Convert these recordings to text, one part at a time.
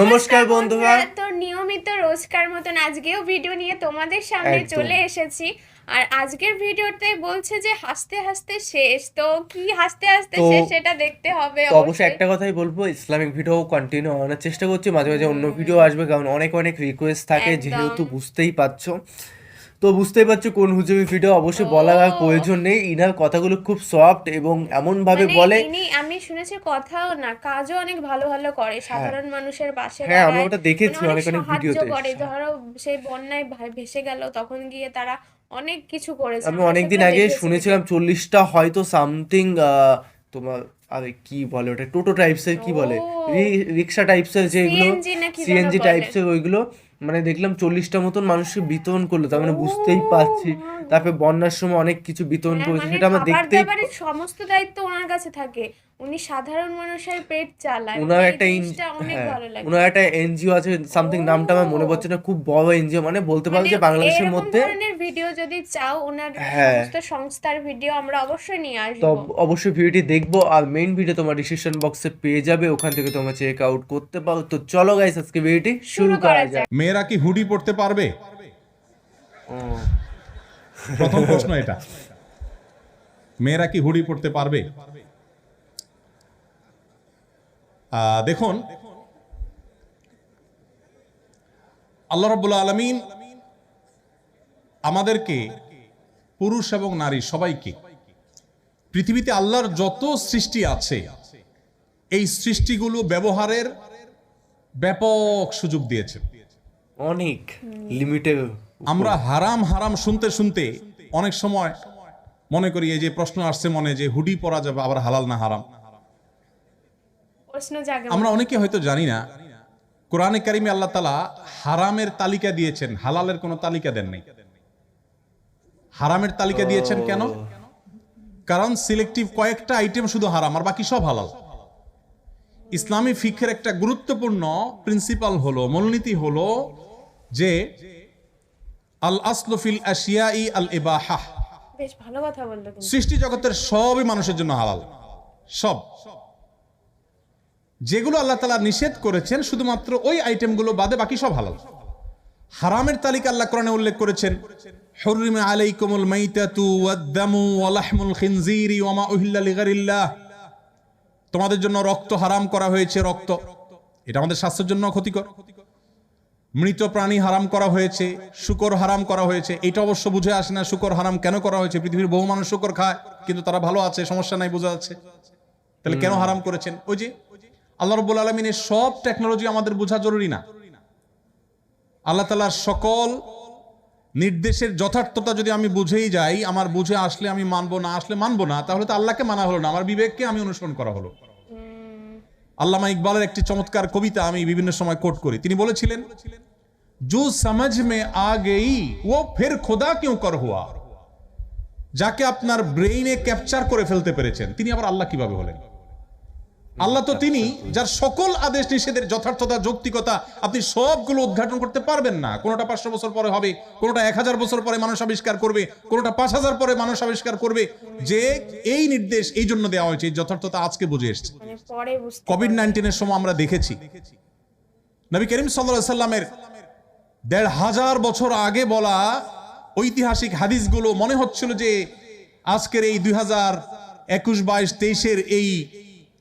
নমস্কার বন্ধুরা। তো নিয়মিত রোজকার মতন আজকেও ভিডিও নিয়ে তোমাদের সামনে চলে এসেছি। আর আজকের ভিডিওতে বলছে যে হাসতে হাসতে শেষ তো কি হাসতে হাসতে শেষ সেটা দেখতে হবে তো অবশ্যই একটা কথাই বলব ইসলামিক ভিডিও কন্টিনিউ আনার চেষ্টা করছি মাঝে মাঝে অন্য ভিডিও আসবে কারণ অনেক অনেক রিকোয়েস্ট থাকে যেহেতু বুঝতেই পারছ। তো বুঝতেই পারছ কোন হুজুরি ভিডিও অবশ্যই বলার আর প্রয়োজন নেই। ইনার কথাগুলো খুব সফট এবং এমন ভাবে মানে বলে আমি শুনেছি কথাও না কাজও অনেক ভালো ভালো করে। সাধারণ মানুষের পাশে হ্যাঁ, আমি ওটা দেখেছি মানে অনেক অনেক ভিডিওতে। করে। ধরো সেই বন্যায় ভেসে গেল তখন গিয়ে তারা অনেক কিছু করেছে। আমি অনেকদিন আগে শুনেছিলাম চল্লিশটা হয়তো সামথিং তোমার আরে কি বলে ওটা? টোটো টাইপসের কি বলে। রিক্সা টাইপসের যেগুলো সিএনজি টাইপসের ওইগুলো। মানে দেখলাম চল্লিশটা মতন মানুষকে বিতরণ করল তার মানে বুঝতেই পারছি। তারপরে বন্যার সময় অনেক কিছু বিতরণ হ্যাঁ, করেছে মানে সেটা আমরা দেখতেই সমস্ত দায়িত্ব ওনার কাছে থাকে। উনি সাধারণ মানুষের পেট চালায়। ওনার মানে একটা অনেক হ্যাঁ, ভালো লাগে। ওনার একটা এনজিও আছে সামথিং নামটা আমার মনে পড়ছে না খুব বড় এনজিও মানে বলতে পারো মানে যে বাংলাদেশের মধ্যে ধরনের ভিডিও যদি চাও ওনার হ্যাঁ। সমস্ত সংস্থার ভিডিও আমরা অবশ্যই নিয়ে তো অবশ্যই ভিডিওটি দেখব আর মেইন ভিডিও তোমার ডিসক্রিপশন বক্সে পেয়ে যাবে ওখান থেকে তোমরা চেক আউট করতে পারো। তো চলো গাইস আজকে ভিডিওটি শুরু করা যাক। মেয়েরা কি হুডি পড়তে পারবে? প্রথম প্রশ্ন এটা। মেয়েরা কি হুডি পড়তে পারবে? দেখুন আল্লাহ রব্বুল আলমিন আমাদেরকে পুরুষ এবং নারী সবাইকে পৃথিবীতে আল্লাহর যত সৃষ্টি আছে এই সৃষ্টিগুলো ব্যবহারের ব্যাপক সুযোগ দিয়েছে। অনেক লিমিটেড আমরা হারাম হারাম শুনতে শুনতে অনেক সময় মনে করি এই যে প্রশ্ন আসছে মনে যে হুডি পরা যাবে আবার হালাল না হারাম। প্রশ্ন জাগে আমরা অনেকে হয়তো জানি না কোরআনে কারিমে আল্লাহ তালা হারামের তালিকা দিয়েছেন হালালের কোনো তালিকা দেন নাই। হারামের তালিকা দিয়েছেন কেন? কারণ সিলেক্টিভ কয়েকটা আইটেম শুধু হারাম আর বাকি সব হালাল। ইসলামী ফিখের একটা গুরুত্বপূর্ণ প্রিন্সিপাল হলো মূলনীতি হলো যে আল আসলফিল আল ভালো কথা বলল কিন্তু সৃষ্টি জগতের সবই মানুষের জন্য হালাল। সব। যেগুলো আল্লাহ তালা নিষেধ করেছেন শুধুমাত্র ওই আইটেমগুলো বাদে বাকি সব হালাল। হারামের তালিকা আল্লাহ কোরআনে উল্লেখ করেছেন হুররিমা আলাইকুমুল মাইতাতু ওয়াদ-দামু ওয়া লাহমুল খিনজিরি ওয়া মা উহিল্লা লিগারিল্লাহ। তোমাদের জন্য রক্ত হারাম করা হয়েছে রক্ত। এটা আমাদের স্বাস্থ্যের জন্য ক্ষতিকর। মৃত প্রাণী হারাম করা হয়েছে শুকর হারাম করা হয়েছে। এটা অবশ্য বুঝে আসে না শুকর হারাম কেন করা হয়েছে। পৃথিবীর বহু মানুষ শুকর খায় কিন্তু তারা ভালো আছে সমস্যা নাই বোঝা যাচ্ছে। তাহলে কেন হারাম করেছেন? ওই যে আল্লাহ রব্বুল আলমিনের সব টেকনোলজি আমাদের বোঝা জরুরি না। আল্লাহ তালার সকল নির্দেশের যথার্থতা যদি আমি বুঝেই যাই, আমার বুঝে আসলে আমি মানবো, না আসলে মানবো না, তাহলে তো আল্লাহকে মানা হলো না, আমার বিবেককে আমি অনুসরণ করা হলো। আল্লামা ইকবালের একটি চমৎকার কবিতা আমি বিভিন্ন সময় কোট করি। তিনি বলেছিলেন, জো সমাজ মে আগেই ও ফের খোদা কেউ কর হুয়া? যাকে আপনার ব্রেইনে ক্যাপচার করে ফেলতে পেরেছেন, তিনি আবার আল্লাহ কীভাবে হলেন? আল্লাহ তো তিনি যার সকল আদেশ নিষেধের যথার্থতা যৌক্তিকতা আপনি সবগুলো উদ্ঘাটন করতে পারবেন না। কোনোটা পাঁচশো বছর পরে হবে কোনোটা এক হাজার বছর পরে মানুষ আবিষ্কার করবে কোনোটা পাঁচ হাজার পরে মানুষ আবিষ্কার করবে। যে এই নির্দেশ এই জন্য দেওয়া হয়েছে এই যথার্থতা আজকে বুঝে এসছে। পরে বুঝতে কোভিড নাইন্টিনের সময় আমরা দেখেছি। নবী করিম সাল্লাহ সাল্লামের দেড় হাজার বছর আগে বলা ঐতিহাসিক হাদিসগুলো মনে হচ্ছিল যে আজকের এই দুই হাজার একুশ বাইশ তেইশের এই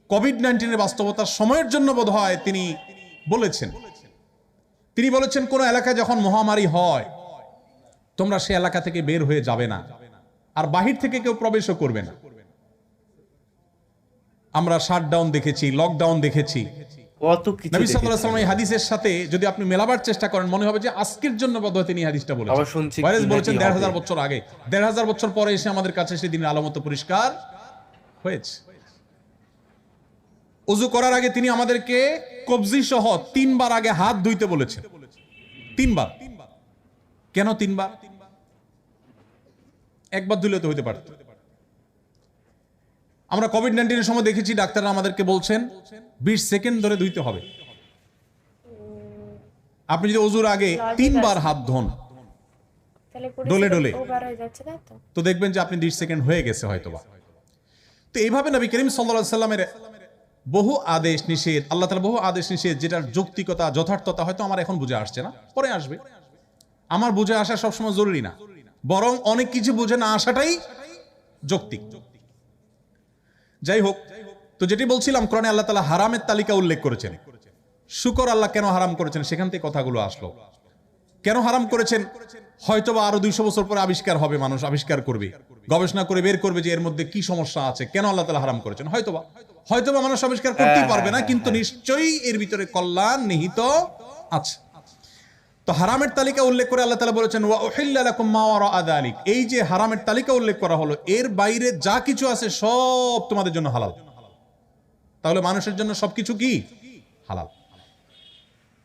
কোভিড নাইন্টিনের বাস্তবতার সময়ের জন্য বোধ হয় তিনি বলেছেন। তিনি বলেছেন কোন এলাকায় যখন মহামারী হয় তোমরা সে এলাকা থেকে বের হয়ে যাবে না। আর বাহির থেকে কেউ প্রবেশও করবে না। আমরা শাটডাউন দেখেছি লকডাউন দেখেছি। হাদিসের সাথে যদি আপনি মেলাবার চেষ্টা করেন মনে হবে যে আজকের জন্য তিনি হাদিসটা বলেছেন। বছর আগে। দেড় হাজার বছর পরে এসে আমাদের কাছে সে দিনের আলামত পরিষ্কার হয়েছে। উজু করার আগে তিনি আমাদেরকে কবজি সহ তিনবার আগে হাত ধুইতে বলেছেন। তিনবার। কেন তিনবার? একবার ধুলে তো হইতে পারত। আমরা কোভিড নাইন্টিনের সময় দেখেছি ডাক্তাররা আমাদেরকে বলছেন বিশ সেকেন্ড ধরে ধুইতে হবে। আপনি যদি অজুর আগে তিনবার হাত ধোন। ডলে ডলে। তো? দেখবেন যে আপনি বিশ সেকেন্ড হয়ে গেছে হয়তোবা। তো এইভাবে নবী করিম সাল্লা সাল্লামের বহু আদেশ নিষেধ, আল্লাহ তালা বহু আদেশ নিষেধ, যেটার যৌক্তিকতা, যথার্থতা হয়তো আমার এখন বুঝে আসছে না, পরে আসবে। আমার বুঝে আসা সবসময় জরুরি না। বরং অনেক কিছু বুঝে না আসাটাই যৌক্তিক। যাই হোক তো যেটি বলছিলাম, কোরআনে আল্লাহ তালা হারামের তালিকা উল্লেখ করেছেন। শুকর আল্লাহ কেন হারাম করেছেন, সেখান থেকে কথাগুলো আসলো। কেন হারাম করেছেন? হয়তোবা আরও দুইশো বছর পরে আবিষ্কার হবে মানুষ আবিষ্কার করবে। গবেষণা করে বের করবে যে এর মধ্যে কি সমস্যা আছে কেন আল্লাহ তালা হারাম করেছেন? হয়তোবা। হয়তোবা মানুষ আবিষ্কার করতেই হ্যাঁ, পারবে না হ্যাঁ, কিন্তু নিশ্চয়ই এর ভিতরে কল্যাণ নিহিত আছে। তো হারামের তালিকা উল্লেখ করে আল্লাহ তালা বলেছেন ওয়ারা'a এই যে হারামের তালিকা উল্লেখ করা হলো এর বাইরে যা কিছু আছে সব তোমাদের জন্য হালাল। তাহলে মানুষের জন্য সবকিছু কি? হালাল।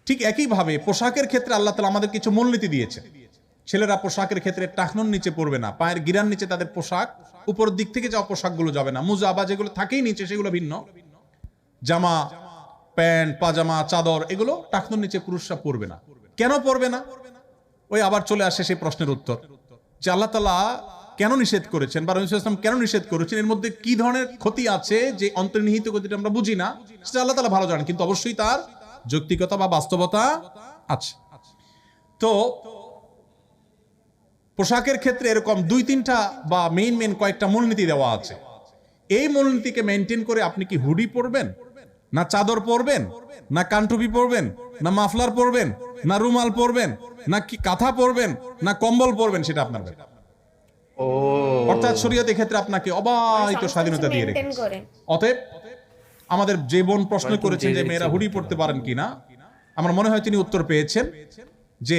ঠিক একইভাবে পোশাকের ক্ষেত্রে আল্লাহ তালা আমাদের কিছু মূলনীতি দিয়েছে। ছেলেরা পোশাকের ক্ষেত্রে টাকনুর নিচে পড়বে না, পায়ের গিরার নিচে তাদের পোশাক, উপরের দিক থেকে যাওয়া পোশাকগুলো যাবে না। মুজা বা যেগুলো থাকেই নিচে, সেগুলো ভিন্ন। জামা, প্যান্ট, পাজামা, চাদর, এগুলো টাকনুর নিচে পুরুষরা পরবে না। কেন পরবে না? ওই আবার চলে আসে সেই প্রশ্নের উত্তর। যে আল্লাহ তালা কেন নিষেধ করেছেন বা রহিম কেন নিষেধ করেছেন? এর মধ্যে কি ধরনের ক্ষতি আছে যে অন্তর্নিহিত ক্ষতিটা আমরা বুঝি না? সেটা আল্লাহ তালা ভালো জানেন, কিন্তু অবশ্যই তার যৌক্তিকতা বা বাস্তবতা আছে। তো পোশাকের ক্ষেত্রে এরকম দুই তিনটা বা মেইন মেইন কয়েকটা মূলনীতি দেওয়া আছে। এই মূলনীতিকে মেনটেন করে আপনি কি হুডি পরবেন? না চাদর পরবেন? না কানটুপি পরবেন? না মাফলার পরবেন? না রুমাল পরবেন? না কি কাঁথা পরবেন? না কম্বল পরবেন? সেটা আপনার ব্যাপার। অর্থাৎ শরীয়ত ক্ষেত্রে আপনাকে অবাহিত স্বাধীনতা দিয়ে রেখেছে। অতএব আমাদের যে বোন প্রশ্ন করেছেন যে মেয়েরা হুডি পড়তে পারেন কিনা আমার মনে হয় তিনি উত্তর পেয়েছেন যে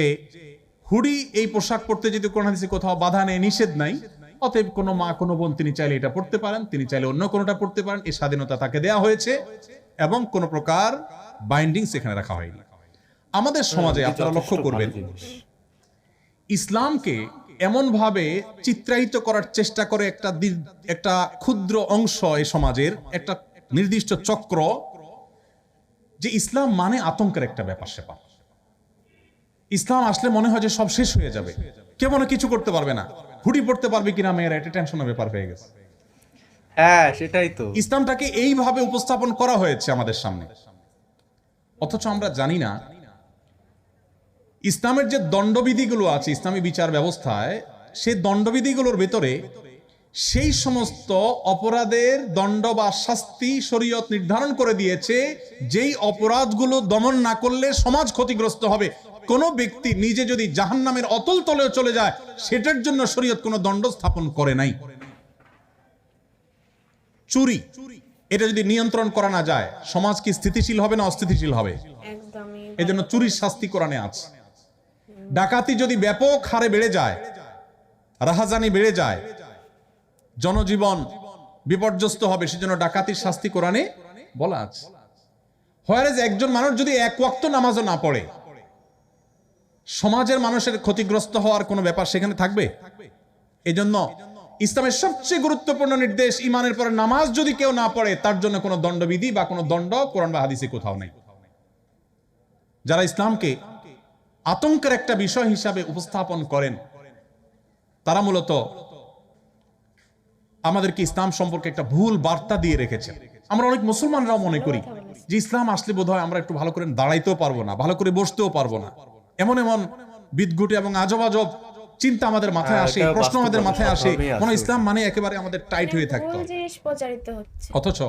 হুডি এই পোশাক পরতে যদি কোন হাদিসে কোথাও বাধা নেই নিষেধ নাই অতএব কোনো মা কোনো বোন তিনি চাইলে এটা পড়তে পারেন তিনি চাইলে অন্য কোনোটা পড়তে পারেন এই স্বাধীনতা তাকে দেয়া হয়েছে এবং কোনো প্রকার বাইন্ডিং সেখানে রাখা হয়নি আমাদের সমাজে আপনারা লক্ষ্য করবেন। ইসলামকে এমনভাবে চিত্রায়িত করার চেষ্টা করে একটা একটা ক্ষুদ্র অংশ এই সমাজের একটা নির্দিষ্ট চক্র যে ইসলাম মানে আতঙ্কের একটা ব্যাপার সেপার ইসলাম আসলে মনে হয় যে সব শেষ হয়ে যাবে। কেউ মনে কিছু করতে পারবে না। হুডি পড়তে পারবে কিনা মেয়েরা এটা টেনশনের ব্যাপার হয়ে গেছে। হ্যাঁ সেটাই তো। ইসলামটাকে এইভাবে উপস্থাপন করা হয়েছে আমাদের সামনে। অথচ আমরা জানি না ইসলামের যে দণ্ডবিধিগুলো আছে ইসলামী বিচার ব্যবস্থায় সেই দণ্ডবিধিগুলোর ভেতরে সেই সমস্ত অপরাধের দণ্ড বা শাস্তি শরীয়ত নির্ধারণ করে দিয়েছে যেই অপরাধগুলো দমন না করলে সমাজ ক্ষতিগ্রস্ত হবে। কোনো ব্যক্তি নিজে যদি জাহান্নামের অতল তলেও চলে যায় সেটার জন্য শরীয়ত কোনো দণ্ড স্থাপন করে নাই। চুরি এটা যদি নিয়ন্ত্রণ করা না যায় সমাজ কি স্থিতিশীল হবে না অস্থিতিশীল হবে? এই জন্য চুরির শাস্তি কোরআনে আছে। ডাকাতি যদি ব্যাপক হারে বেড়ে যায় রাহাজানি বেড়ে যায় জনজীবন বিপর্যস্ত হবে, সেজন্য ডাকাতির শাস্তি কোরআনে বলা আছে। হোয়ারেজ একজন মানুষ যদি এক ওয়াক্ত নামাজও না পড়ে, সমাজের মানুষের ক্ষতিগ্রস্ত হওয়ার কোনো ব্যাপার সেখানে থাকবে? এই জন্য ইসলামের সবচেয়ে গুরুত্বপূর্ণ নির্দেশ ইমানের পরে নামাজ যদি কেউ না পড়ে, তার জন্য কোনো দণ্ডবিধি বা কোনো দণ্ড কোরআন বা হাদিসে কোথাও নেই। যারা ইসলামকে আতঙ্কের একটা বিষয় হিসাবে উপস্থাপন করেন, তারা মূলত আমাদেরকে ইসলাম সম্পর্কে একটা ভুল বার্তা দিয়ে রেখেছেন আমরা অনেক মুসলমানরাও মনে করি যে ইসলাম আসলে বোধহয় আমরা একটু ভালো করে দাঁড়াইতেও পারব না ভালো করে বসতেও পারব না। এমন এমন বিদঘুটে এবং আজব আজব চিন্তা আমাদের মাথায় হ্যাঁ, আসে প্রশ্ন আমাদের মাথায় আসে মনে ইসলাম মানে একেবারে আমাদের টাইট হয়ে থাকতো অথচ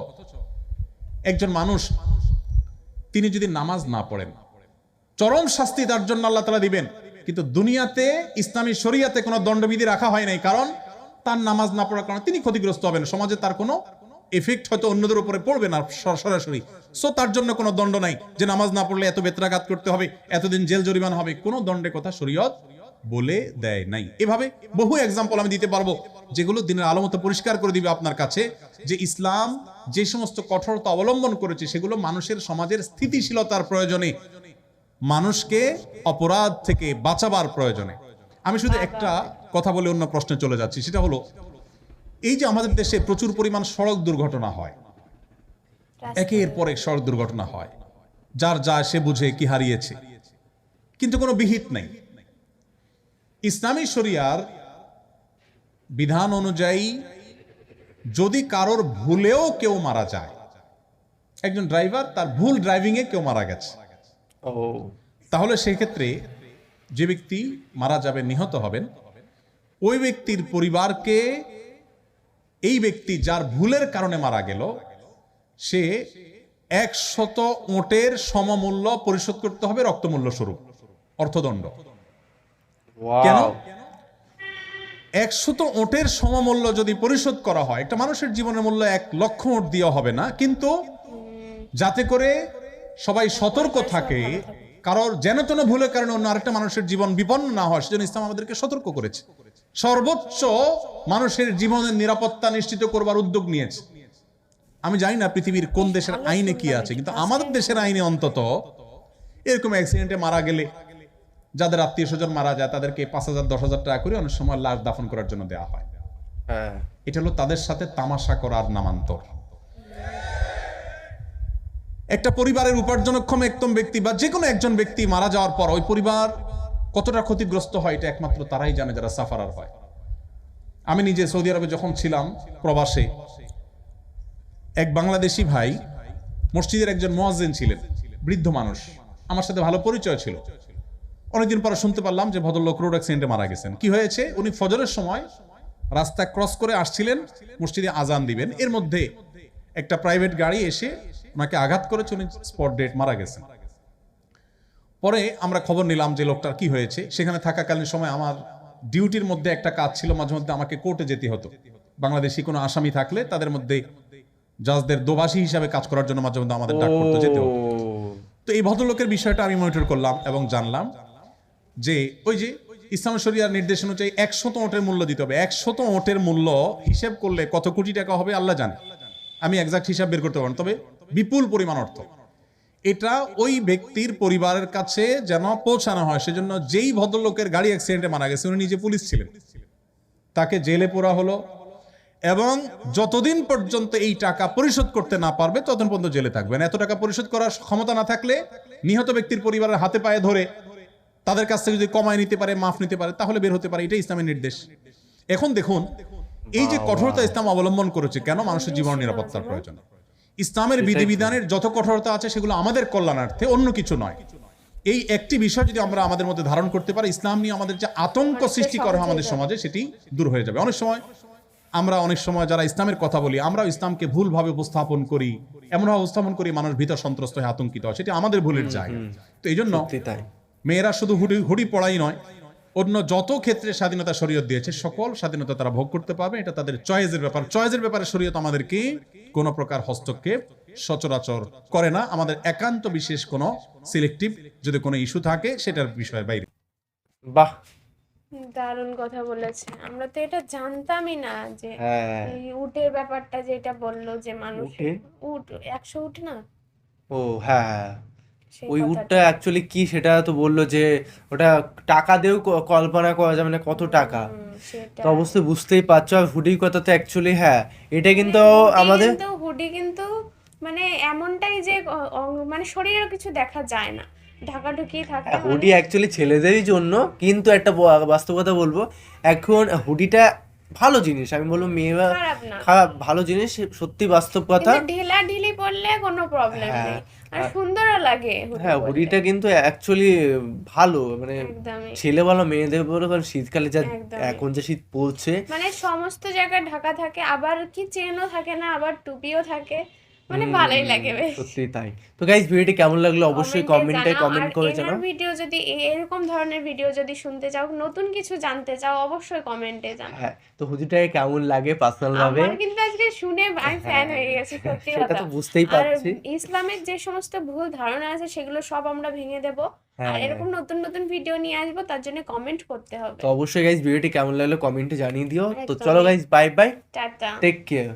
একজন মানুষ তিনি যদি নামাজ না পড়েন চরম শাস্তি তার জন্য আল্লাহ তালা দিবেন কিন্তু দুনিয়াতে ইসলামী শরিয়াতে কোনো দণ্ডবিধি রাখা হয় নাই। কারণ তার নামাজ না পড়ার কারণে তিনি ক্ষতিগ্রস্ত হবেন। সমাজে তার কোনো এফেক্ট হয়তো অন্যদের উপরে পড়বে না সরাসরি। সো তার জন্য কোনো দণ্ড নাই যে নামাজ না পড়লে এত বেত্রাঘাত করতে হবে, এতদিন জেল জরিমানা হবে। কোনো দণ্ডের কথা শরীয়ত বলে দেয় নাই। এভাবে বহু এক্সাম্পল আমি দিতে পারব, যেগুলো দিনের আলো মতো পরিষ্কার করে দিবে আপনার কাছে যে ইসলাম যে সমস্ত কঠোরতা অবলম্বন করেছে, সেগুলো মানুষের সমাজের স্থিতিশীলতার প্রয়োজনে, মানুষকে অপরাধ থেকে বাঁচাবার প্রয়োজনে। আমি শুধু একটা কথা বলে অন্য প্রশ্নে চলে যাচ্ছি সেটা হলো এই যে আমাদের দেশে প্রচুর পরিমাণ সড়ক দুর্ঘটনা হয় একের পর এক সড়ক দুর্ঘটনা হয় যার যা সে বুঝে কি হারিয়েছে কিন্তু কোনো বিহিত নাই। ইসলামী শরিয়ার বিধান অনুযায়ী যদি কারোর ভুলেও কেউ মারা যায় একজন ড্রাইভার তার ভুল ড্রাইভিংয়ে কেউ মারা গেছে। তাহলে সেক্ষেত্রে যে ব্যক্তি মারা যাবে নিহত হবেন ওই ব্যক্তির পরিবারকে এই ব্যক্তি যার ভুলের কারণে মারা গেল সে একশত ওটের সমমূল্য পরিশোধ করতে হবে রক্তমূল্য স্বরূপ অর্থদণ্ড। কেন? একশত ওটের সমমূল্য যদি পরিশোধ করা হয় একটা মানুষের জীবনের মূল্য এক লক্ষ ওট দিয়ে হবে না কিন্তু যাতে করে সবাই সতর্ক থাকে কারোর যেন তেন ভুলের কারণে অন্য আরেকটা মানুষের জীবন বিপন্ন না হয় সেজন্য ইসলাম আমাদেরকে সতর্ক করেছে। সর্বোচ্চ মানুষের জীবনের নিরাপত্তা নিশ্চিত করবার উদ্যোগ নিয়েছে। আমি জানি না পৃথিবীর কোন দেশের আইনে কি আছে কিন্তু আমাদের দেশের আইনে অন্তত এরকম অ্যাক্সিডেন্টে মারা গেলে যাদের আত্মীয় স্বজন মারা যায় তাদেরকে পাঁচ হাজার দশ হাজার টাকা করে অনেক সময় লাশ দাফন করার জন্য দেওয়া হয়। হ্যাঁ। এটা হলো তাদের সাথে তামাশা করার নামান্তর। একটা পরিবারের উপার্জনক্ষম একদম ব্যক্তি বা যে কোনো একজন ব্যক্তি মারা যাওয়ার পর ওই পরিবার কতটা ক্ষতিগ্রস্ত হয় এটা একমাত্র তারাই জানে যারা সাফারার হয়। আমি নিজে সৌদি আরবে যখন ছিলাম প্রবাসে, এক বাংলাদেশি ভাই মসজিদের একজন মোয়াজ্জেন ছিলেন, বৃদ্ধ মানুষ। আমার সাথে ভালো পরিচয় ছিল। অনেকদিন পরে শুনতে পারলাম যে ভদ্রলোক রোড অ্যাক্সিডেন্টে মারা গেছেন। কি হয়েছে? উনি ফজরের সময় রাস্তা ক্রস করে আসছিলেন, মসজিদে আজান দিবেন। এর মধ্যে একটা প্রাইভেট গাড়ি এসে ওনাকে আঘাত করেছে, উনি স্পট ডেট মারা গেছেন। পরে আমরা খবর নিলাম যে লোকটার কি হয়েছে। সেখানে থাকাকালীন সময় আমার ডিউটির মধ্যে একটা কাজ ছিল, মাঝে মধ্যে আমাকে কোর্টে যেতে হতো। বাংলাদেশি কোনো আসামি থাকলে তাদের মধ্যে জাজদের দোভাষী হিসাবে কাজ করার জন্য মাঝে মধ্যে আমাদের ডাক করতে যেতে হতো। তো এই ভদ্রলোকের বিষয়টা আমি মনিটর করলাম এবং জানলাম যে ওই যে ইসলাম শরিয়ার নির্দেশ অনুযায়ী একশত ওটের মূল্য দিতে হবে। একশত ওটের মূল্য হিসেব করলে কত কোটি টাকা হবে আল্লাহ জানে। আমি একজাক্ট হিসাব বের করতে পারব তবে বিপুল পরিমাণ অর্থ। এটা ওই ব্যক্তির পরিবারের কাছে যেন পৌঁছানো হয়, সেজন্য যেই ভদ্রলোকের গাড়ি অ্যাক্সিডেন্টে মারা গেছে, উনি নিজে পুলিশ ছিলেন। তাকে জেলে পোড়া হলো এবং যতদিন পর্যন্ত এই টাকা পরিশোধ করতে না পারবে, ততদিন পর্যন্ত জেলে থাকবেন। এত টাকা পরিশোধ করার ক্ষমতা না থাকলে নিহত ব্যক্তির পরিবারের হাতে পায়ে ধরে তাদের কাছ থেকে যদি কমায় নিতে পারে, মাফ নিতে পারে, তাহলে বের হতে পারে, এটাই ইসলামের নির্দেশ। এখন দেখুন, এই যে কঠোরতা ইসলাম অবলম্বন করেছে, কেন মানুষের জীবন নিরাপত্তার প্রয়োজন? ইসলামের বিধিবিধানের যত কঠোরতা আছে সেগুলো আমাদের কল্যাণার্থে অন্য কিছু নয়। এই একটি বিষয় যদি আমরা আমাদের মধ্যে ধারণ করতে পারি ইসলাম নিয়ে আমাদের যে আতঙ্ক সৃষ্টি করা হয় আমাদের সমাজে সেটি দূর হয়ে যাবে। অনেক সময় আমরা অনেক সময় যারা ইসলামের কথা বলি আমরা ইসলামকে ভুলভাবে উপস্থাপন করি এমনভাবে উপস্থাপন করি মানুষ ভীত সন্ত্রস্ত হয়ে আতঙ্কিত হয় সেটি আমাদের ভুলের জায়গা। তো এই জন্য মেয়েরা শুধু হুডি হুডি পড়াই নয় অন্য যত ক্ষেত্রে স্বাধীনতা শরীয়ত দিয়েছে সকল স্বাধীনতা তারা ভোগ করতে পারবে। এটা তাদের চয়েসের ব্যাপার। চয়েসের ব্যাপারে শরীয়ত আমাদেরকে কোনো প্রকার হস্তক্ষেপ সচরাচর করে না। আমাদের একান্ত বিশেষ কোনো সিলেক্টিভ যদি কোনো ইস্যু থাকে সেটার বিষয়ের বাইরে। বাহ! দারুণ কথা বলেছে। আমরা তো এটা জানতামই না যে হ্যাঁ। এই উটের ব্যাপারটা যেটা বলল যে মানুষ উটে? একশো উট না? ও হ্যাঁ হ্যাঁ। ওই। উটটা অ্যাকচুয়ালি কি সেটা তো বলল যে ওটা টাকা দিয়েও কল্পনা করা যাবে না কত টাকা। তো অবশ্যই বুঝতেই পারছ আর হুডির কথা তো অ্যাকচুয়ালি হ্যাঁ এটা কিন্তু আমাদের হুডি কিন্তু মানে এমনটাই যে মানে শরীরের কিছু দেখা যায় না। ঢাকা ঢুকিয়ে থাকে মানে হুডি অ্যাকচুয়ালি ছেলেদেরই জন্য কিন্তু একটা ব- বাস্তব কথা বলব এখন হুডিটা ভালো জিনিস আমি বলব মেয়েরা খারাপ খারাপ ভালো জিনিস সত্যি বাস্তব কথা। ঢিলা ঢিলি পরলে কোনো প্রবলেম হ্যাঁ, নেই। আর সুন্দরও লাগে হ্যাঁ হুডিটা কিন্তু অ্যাকচুয়ালি ভালো মানে ছেলে বলো মেয়েদের পরে কারণ শীতকালে যা এখন যে শীত পড়ছে। মানে সমস্ত জায়গায় ঢাকা থাকে আবার কি চেনও থাকে না আবার টুপিও থাকে। মানে ভালোই লাগে সত্যি তাই। তো গাইজ ভিডিওটি কেমন লাগল অবশ্যই কমেন্টে কমেন্ট করে জানাও। ভিডিও যদি এরকম ধরনের ভিডিও যদি শুনতে চাও নতুন কিছু জানতে চাও অবশ্যই কমেন্টে জানাও। হ্যাঁ তো হুদিটাকে কেমন লাগে পার্সোনাল ভাবে আমার কিন্তু আজকে শুনে আমি ফ্যান হয়ে গেছি সত্যি কথা। তো বুঝতেই পারছি। ইসলামের যে সমস্ত ভুল ধারণা আছে সেগুলো সব আমরা ভেঙে দেব। আর হ্যাঁ। এরকম নতুন নতুন ভিডিও নিয়ে আসব তার জন্য কমেন্ট করতে হবে। তো অবশ্যই গাইস ভিডিওটি কেমন লাগল কমেন্টে জানিয়ে দিও। তো চলো guys bye bye tata. Take care